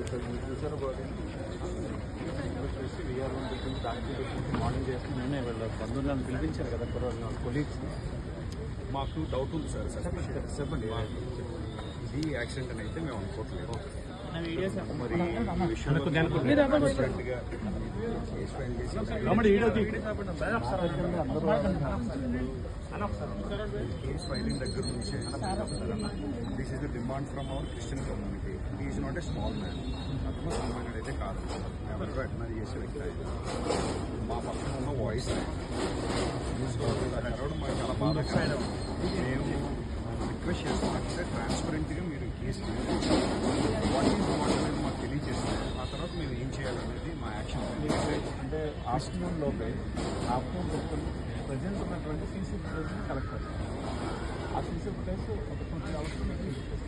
పెట్టింది దానికి పెట్టింది మార్నింగ్ చేసి నేనే వీళ్ళ బంధువులను పిలిపించారు కదా కుర్రోళ్ళు కొలీగ్స్ మాకు డౌట్ ఉంది సార్. చెప్పండి ఇది యాక్సిడెంట్ అని అయితే మేము అనుకోవట్లేదు మరి కేసు ఫైలింగ్ దగ్గర నుంచి this is the demand from our Christian community is not a small man అతను సామాన్యుడు అయితే కాదు ఎవరికో అడ్మైర్ చేసే వ్యక్తి ఆయన మా పక్కన ఉన్న వాయిస్ అరవడం మాకు చాలా బాధ మేము రిక్వెస్ట్ చేస్తున్నాం. ట్రాన్స్పరెంట్గా మీరు వాట్ ఈస్ వాట్ అనేది మాకు తెలియజేస్తే ఆ తర్వాత మేము ఏం చేయాలనేది మా యాక్షన్ అంటే ఆఫ్టర్నూన్ లోపే ఆఫ్టర్నూన్ పెట్టుకుని ప్రజెంట్ ఉన్నటువంటి సీసీ ఫుటేజ్ని కలెక్ట్ చేస్తాం. acontece.